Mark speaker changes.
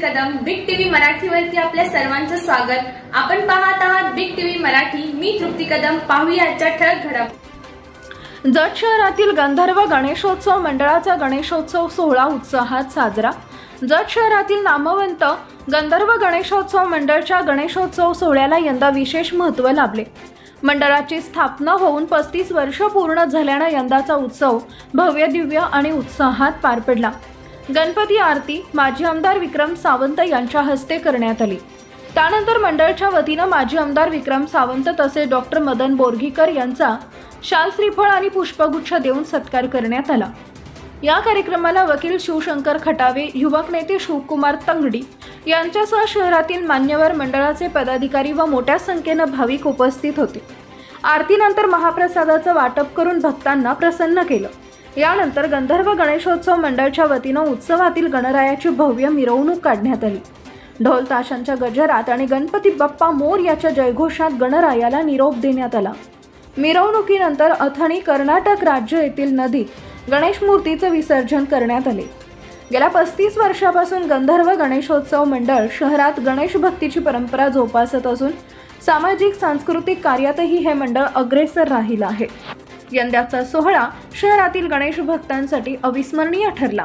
Speaker 1: मराठीवरती आपल्या सर्वांचं स्वागत. आपण पाहत आहात बिग टीव्ही मराठी. मी तृप्ती कदम. पाहूया आजच्या ठळक घडामोडी.
Speaker 2: जत शहरातील गंधर्व गणेशोत्सव मंडळाचा गणेशोत्सव सोहळा उत्साहात साजरा. जत शहरातील नामवंत गंधर्व गणेशोत्सव मंडळच्या गणेशोत्सव सोहळ्याला यंदा विशेष महत्त्व लाभले. मंडळाची स्थापना होऊन पस्तीस वर्ष पूर्ण झाल्यानं यंदाचा उत्सव भव्य दिव्य आणि उत्साहात पार पडला. गणपती आरती माजी आमदार विक्रम सावंत यांच्या हस्ते करण्यात आली. त्यानंतर मंडळच्या वतीनं माजी आमदार विक्रम सावंत तसेच डॉक्टर मदन बोरगीकर यांचा शाल श्रीफळ आणि पुष्पगुच्छ देऊन सत्कार करण्यात आला. या कार्यक्रमाला वकील शिवशंकर खटावे युवक नेते शिवकुमार तंगडी यांच्यासह शहरातील मान्यवर मंडळाचे पदाधिकारी व मोठ्या संख्येनं भाविक उपस्थित होते. आरतीनंतर महाप्रसादाचं वाटप करून भक्तांना प्रसन्न केलं. यानंतर गंधर्व गणेशोत्सव मंडळच्या वतीनं उत्सवातील गणरायाची भव्य मिरवणूक काढण्यात आली. ढोल ताशांच्या गजरात आणि गणपती बाप्पा मोर याच्या जयघोषात गणरायाला निरोप देण्यात आला. मिरवणुकीनंतर अथणी कर्नाटक राज्य येथील नदीत गणेश मूर्तीचे विसर्जन करण्यात आले. गेल्या पस्तीस वर्षापासून गंधर्व गणेशोत्सव मंडळ शहरात गणेश भक्तीची परंपरा जोपासत असून सामाजिक सांस्कृतिक कार्यातही हे मंडळ अग्रेसर राहिलं आहे. यंदाचा सोहळा शहरातील गणेश भक्तांसाठी अविस्मरणीय ठरला.